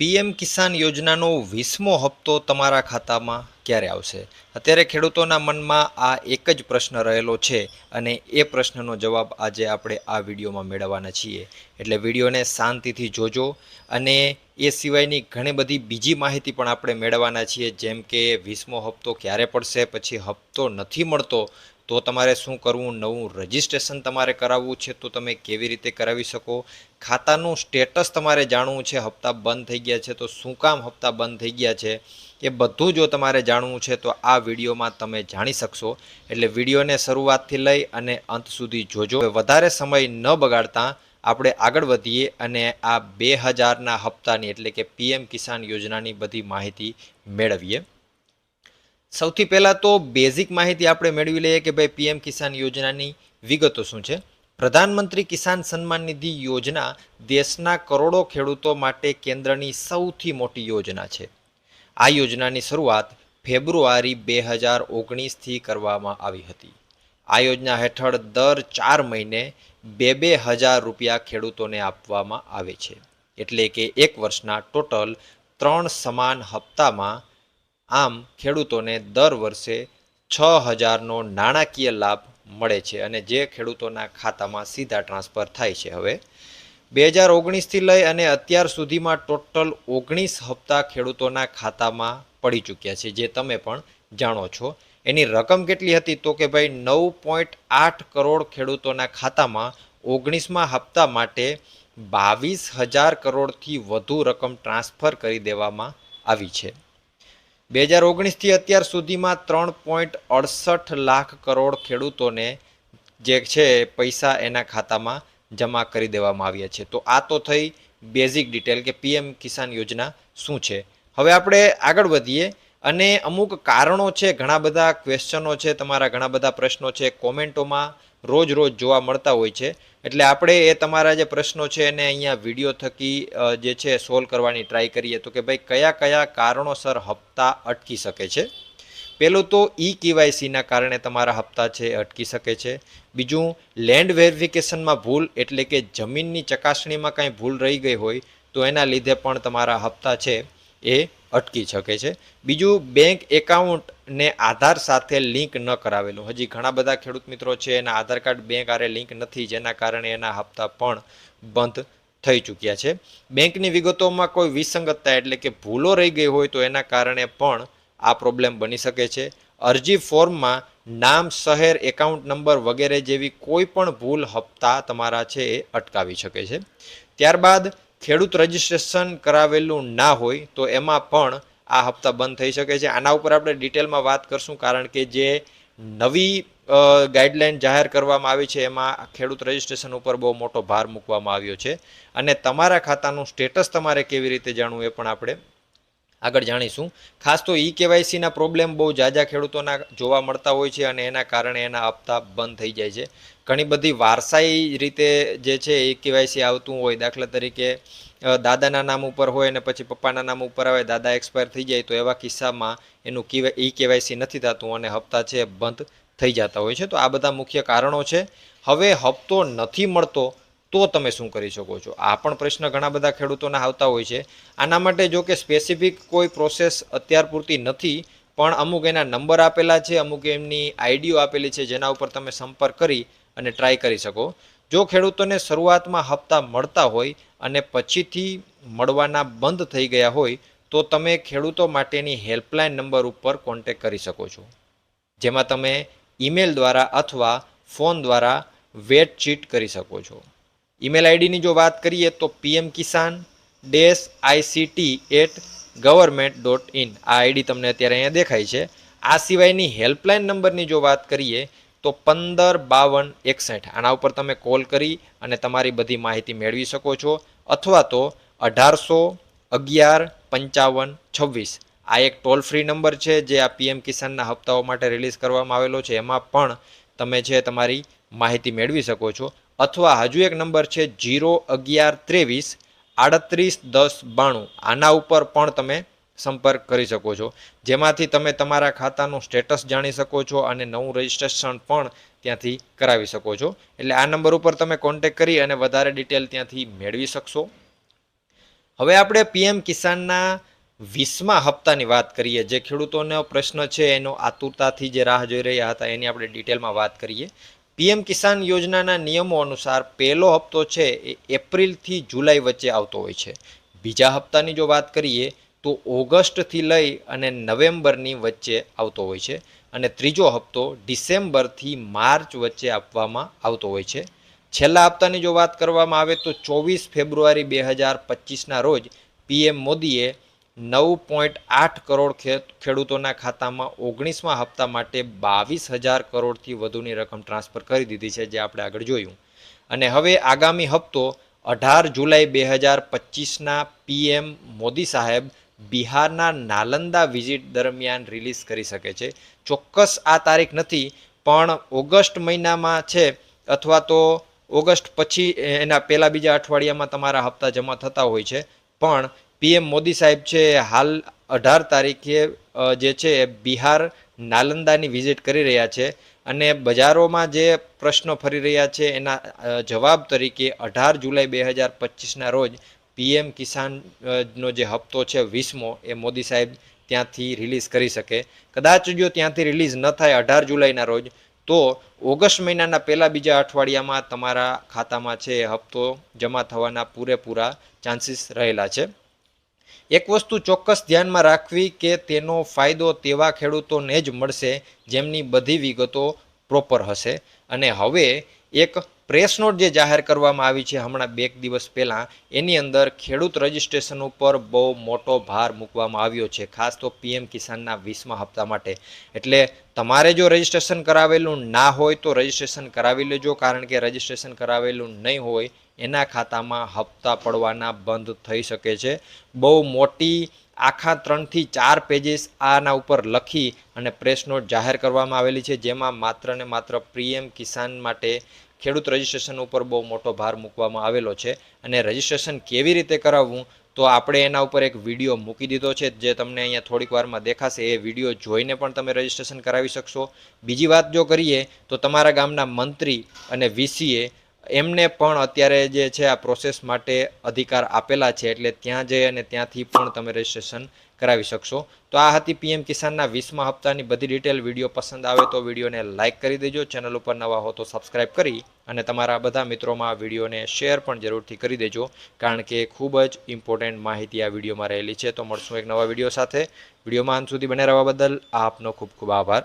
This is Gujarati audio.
પીએમ કિસાન યોજનાનો વીસમો હપ્તો તમારા ખાતામાં ક્યારે આવશે? અત્યારે ખેડૂતોના મનમાં આ એક જ પ્રશ્ન રહેલો છે અને એ પ્રશ્નનો જવાબ આજે આપણે આ વિડીયોમાં મેળવવાના છીએ. એટલે વિડીયોને શાંતિથી જોજો અને એ સિવાયની ઘણી બધી બીજી માહિતી પણ આપણે મેળવવાના છીએ, જેમ કે વીસમો હપ્તો ક્યારે પડશે, પછી હપ્તો નથી મળતો તો તમારે શું કરવું? નવું રજિસ્ટ્રેશન તમારે કરાવવું છે તો તમે કેવી રીતે કરાવી શકો? ખાતાનું સ્ટેટસ તમારે જાણવું છે, હપ્તા બંધ થઈ ગયા છે તો શું કામ હપ્તા બંધ થઈ ગયા છે? એ બધું જો તમારે જાણવું છે તો આ વિડીયોમાં તમે જાણી શકશો. એટલે વિડીયોને શરૂઆતથી લઈ અને અંત સુધી જોજો. વધારે સમય ન બગાડતા આપણે આગળ વધીએ અને આ બે હજારના હપ્તાની એટલે કે પીએમ કિસાન યોજનાની બધી માહિતી મેળવીએ. સૌથી પહેલાં તો બેઝિક માહિતી આપણે મેળવી લઈએ કે ભાઈ પીએમ કિસાન યોજનાની વિગતો શું છે? પ્રધાનમંત્રી કિસાન સન્માન નિધિ યોજના દેશના કરોડો ખેડૂતો માટે કેન્દ્રની સૌથી મોટી યોજના છે. આ યોજનાની શરૂઆત ફેબ્રુઆરી બે હજાર ઓગણીસથી કરવામાં આવી હતી. આ યોજના હેઠળ દર ચાર મહિને બે બે હજાર રૂપિયા ખેડૂતોને આપવામાં આવે છે. એટલે કે એક વર્ષના ટોટલ ત્રણ સમાન હપ્તામાં આમ ખેડૂતોને દર વર્ષે છ હજારનો નાણાકીય લાભ મળે છે અને જે ખેડૂતોના ખાતામાં સીધા ટ્રાન્સફર થાય છે હવે. બે હજાર ઓગણીસથી લઈ અને અત્યાર સુધીમાં ટોટલ ઓગણીસ હપ્તા ખેડૂતોના ખાતામાં પડી ચૂક્યા છે, જે તમે પણ જાણો છો. એની રકમ કેટલી હતી તો કે ભાઈ નવ પોઈન્ટ આઠ કરોડ ખેડૂતોના ખાતામાં ઓગણીસમાં હપ્તા માટે બાવીસ હજાર કરોડથી વધુ રકમ ટ્રાન્સફર કરી દેવામાં આવી છે. બે હજાર ઓગણીસથી અત્યાર સુધીમાં ત્રણ પોઈન્ટ અડસઠ લાખ કરોડ ખેડૂતોને જે છે પૈસા એના ખાતામાં જમા કરી દેવામાં આવ્યા છે. તો આ તો થઈ બેઝિક ડિટેલ કે પીએમ કિસાન યોજના શું છે? હવે આપણે આગળ વધીએ અને અમુક કારણો છે, ઘણા બધા ક્વેશ્ચનો છે, તમારા ઘણા બધા પ્રશ્નો છે. કોમેન્ટોમાં રોજ રોજ જોવા મળતા હોય છે. એટલે આપણે એ તમારા જે પ્રશ્નો છે એને અહીંયા વીડિયો થકી જે છે સોલ્વ કરવાની ટ્રાય કરીએ તો કે ભાઈ કયા કયા કારણોસર હપ્તા અટકી શકે છે? પહેલું તો ઈ કેવાયસીના કારણે તમારા હપ્તા છે અટકી શકે છે. બીજું લેન્ડ વેરિફિકેશનમાં ભૂલ એટલે કે જમીનની ચકાસણીમાં કાંઈ ભૂલ રહી ગઈ હોય તો એના લીધે પણ તમારા હપ્તા છે એ અટકી શકે છે. બીજું બેંક એકાઉન્ટને આધાર સાથે લિંક ન કરાવેલું. હજી ઘણા બધા ખેડૂત મિત્રો છે, એના આધાર કાર્ડ બેંક આરે લિંક નથી, જેના કારણે એના હપ્તા પણ બંધ થઈ ચૂક્યા છે. બેંકની વિગતોમાં કોઈ વિસંગતતા એટલે કે ભૂલો રહી ગઈ હોય તો એના કારણે પણ આ પ્રોબ્લેમ બની શકે છે. અરજી ફોર્મમાં નામ, શહેર એકાઉન્ટ નંબર વગેરે જેવી કોઈ પણ ભૂલ હપ્તા તમારા છે એ અટકાવી શકે છે. ત્યારબાદ ખેડૂત રજિસ્ટ્રેશન કરાવેલું ના હોય તો એમાં પણ આ હપ્તા બંધ થઈ શકે છે. આના ઉપર આપણે ડિટેલમાં વાત કરશું કારણ કે જે નવી ગાઈડલાઇન જાહેર કરવામાં આવી છે એમાં ખેડૂત રજિસ્ટ્રેશન ઉપર બહુ મોટો ભાર મૂકવામાં આવ્યો છે. અને તમારા ખાતાનું સ્ટેટસ તમારે કેવી રીતે જાણવું એ પણ આપણે આગળ જાણીશું. ખાસ તો ઈ કેવાયસીના પ્રોબ્લેમ બહુ જાજા ખેડૂતોના જોવા મળતા હોય છે અને એના કારણે એના હપ્તા બંધ થઈ જાય છે. ઘણી બધી વારસાઈ રીતે જે છે ઈ કેવાયસી આવતું હોય. દાખલા તરીકે દાદાના નામ ઉપર હોય અને પછી પપ્પાના નામ ઉપર આવે, દાદા એક્સપાયર થઈ જાય, તો એવા કિસ્સામાં એનું ઈ કેવાયસી નથી થતું અને હપ્તા છે બંધ થઈ જતા હોય છે. તો આ બધા મુખ્ય કારણો છે. હવે હપ્તો નથી મળતો તો તમે શું કરી શકો છો? આ પણ પ્રશ્ન ઘણા બધા ખેડૂતોના આવતા હોય છે. આના માટે જો કે સ્પેસિફિક કોઈ પ્રોસેસ અત્યાર પૂરતી નથી, પણ અમુક એના નંબર આપેલા છે, અમુક એમની આઈડીઓ આપેલી છે, જેના ઉપર તમે સંપર્ક કરી અને ટ્રાય કરી શકો. જો ખેડૂતોને શરૂઆતમાં હપ્તા મળતા હોય અને પછીથી મળવાના બંધ થઈ ગયા હોય, તો તમે ખેડૂતો માટેની હેલ્પલાઇન નંબર ઉપર કોન્ટેક કરી શકો છો. જેમાં તમે ઈમેલ દ્વારા અથવા ફોન દ્વારા વેટ ચીટ કરી શકો છો. ઈમેલ આઈડીની જો વાત કરીએ તો PM Kisan dash ICT at government dot in આ આઈડી તમને અત્યારે અહીંયા દેખાય છે. આ સિવાયની હેલ્પલાઇન નંબરની જો વાત કરીએ તો પંદર બાવન એકસઠ. આના ઉપર તમે કોલ કરી અને તમારી બધી માહિતી મેળવી શકો છો. અથવા તો અઢારસો અગિયાર પંચાવન છવ્વીસ. આ એક ટોલ ફ્રી નંબર છે જે આ પીએમ કિસાનના હપ્તાઓ માટે રિલીઝ કરવામાં આવેલો છે. એમાં પણ તમે છે તમારી માહિતી મેળવી શકો છો. અથવા હજુ એક નંબર છે જીરો અગિયાર ત્રેવીસ આડત્રીસ દસ બાણું. આના ઉપર પણ તમે સંપર્ક કરી શકો છો. જેમાંથી તમે તમારા ખાતાનું સ્ટેટસ જાણી શકો છો અને નવું રજિસ્ટ્રેશન પણ ત્યાંથી કરાવી શકો છો. એટલે આ નંબર ઉપર તમે કોન્ટેક કરી અને વધારે ડિટેલ ત્યાંથી મેળવી શકશો. હવે આપણે પીએમ કિસાનના વીસમા હપ્તાની વાત કરીએ. જે ખેડૂતોનો પ્રશ્ન છે, એનો આતુરતાથી જે રાહ જોઈ રહ્યા હતા, એની આપણે ડિટેલમાં વાત કરીએ. પીએમ કિસાન યોજનાના નિયમો અનુસાર પહેલો હપ્તો છે એ એપ્રિલથી જુલાઈ વચ્ચે આવતો હોય છે. બીજા હપ્તાની જો વાત કરીએ, તો ઓગસ્ટથી લઈ અને નવેમ્બરની વચ્ચે આવતો હોય છે અને ત્રીજો હપ્તો ડિસેમ્બરથી માર્ચ વચ્ચે આપવામાં આવતો હોય છે. છેલ્લા હપ્તાની જો વાત કરવામાં આવે, તો ચોવીસ ફેબ્રુઆરી બે હજાર પચીસના રોજ પીએમ મોદીએ નવ પોઈન્ટ આઠ કરોડ ખેડૂતોના ખાતામાં ઓગણીસમા હપ્તા માટે બાવીસ હજાર કરોડથી વધુની રકમ ટ્રાન્સફર કરી દીધી છે, જે આપણે આગળ જોયું. અને હવે આગામી હપ્તો અઢાર જુલાઈ બે હજાર પચીસના પીએમ મોદી સાહેબ બિહારના નાલંદા વિઝિટ દરમિયાન રિલીઝ કરી શકે છે. ચોક્કસ આ તારીખ નથી, પણ ઓગસ્ટ મહિનામાં છે અથવા તો ઓગસ્ટ પછી, એના પહેલાં બીજા અઠવાડિયામાં તમારા હપ્તા જમા થતા હોય છે. પણ પીએમ મોદી સાહેબ છે, હાલ અઢાર તારીખે જે છે, બિહાર નાલંદાની વિઝિટ કરી રહ્યા છે અને બજારોમાં જે પ્રશ્નો ફરી રહ્યા છે, એના જવાબ તરીકે અઢાર જુલાઈ બે હજાર પચીસના રોજ પીએમ કિસાનનો જે હપ્તો છે, વીસમો, એ મોદી સાહેબ ત્યાંથી રિલીઝ કરી શકે. કદાચ જો ત્યાંથી રિલીઝ ન થાય અઢાર જુલાઈના રોજ, તો ઓગસ્ટ મહિનાના પહેલા બીજા અઠવાડિયામાં તમારા ખાતામાં છે, હપ્તો જમા થવાના પૂરેપૂરા ચાન્સીસ રહેલા છે. એક વસ્તુ ચોક્કસ ધ્યાનમાં રાખવી કે તેનો ફાયદો તેવા ખેડૂતોને જ મળશે જેમની બધી વિગતો પ્રોપર હશે. અને હવે એક પ્રેસ નોટ જે જાહેર કરવામાં આવી છે હમણાં બે દિવસ પહેલાં, એની અંદર ખેડૂત રજિસ્ટ્રેશન ઉપર બહુ મોટો ભાર મૂકવામાં આવ્યો છે, ખાસ તો પીએમ કિસાનના વીસમા હપ્તા માટે. એટલે તમારે જો રજિસ્ટ્રેશન કરાવેલું ના હોય તો રજિસ્ટ્રેશન કરાવી લેજો, કારણ કે રજિસ્ટ્રેશન કરાવેલું નહીં હોય એના ખાતામાં હપ્તા પડવાના બંધ થઈ શકે છે. બહુ મોટી આખા ત્રણથી ચાર પેજીસ આના ઉપર લખી અને પ્રેસ નોટ જાહેર કરવામાં આવેલી છે, જેમાં માત્ર ને માત્ર પીએમ કિસાન માટે ખેડૂત રજિસ્ટ્રેશન ઉપર બહુ મોટો ભાર મૂકવામાં આવેલો છે. અને રજિસ્ટ્રેશન કેવી રીતે કરાવવું તો આપણે એના ઉપર એક વીડિયો મૂકી દીધો છે, જે તમને અહીંયા થોડીક વારમાં દેખાશે. એ વીડિયો જોઈને પણ તમે રજિસ્ટ્રેશન કરાવી શકશો. બીજી વાત જો કરીએ તો તમારા ગામના મંત્રી અને વીસીએ એમને પણ અત્યારે જે છે આ પ્રોસેસ માટે અધિકાર આપેલા છે, એટલે ત્યાં જઈ અને ત્યાંથી પણ તમે રજીસ્ટ્રેશન કરાવી શકશો. તો આ હતી પીએમ કિસાનના વીસમા હપ્તાની બધી ડિટેલ વીડિયો પસંદ આવે તો વિડીયોને લાઇક કરી દેજો. ચેનલ ઉપર નવા હો તો સબસ્ક્રાઇબ કરી અને તમારા બધા મિત્રોમાં વિડીયોને શેર પણ જરૂરથી કરી દેજો, કારણ કે ખૂબ જ ઇમ્પોર્ટન્ટ માહિતી આ વિડીયોમાં રહેલી છે. તો મળશું એક નવા વીડિયો સાથે. વિડીયોમાં અંત સુધી બને રહેવા બદલ આપનો ખૂબ ખૂબ આભાર.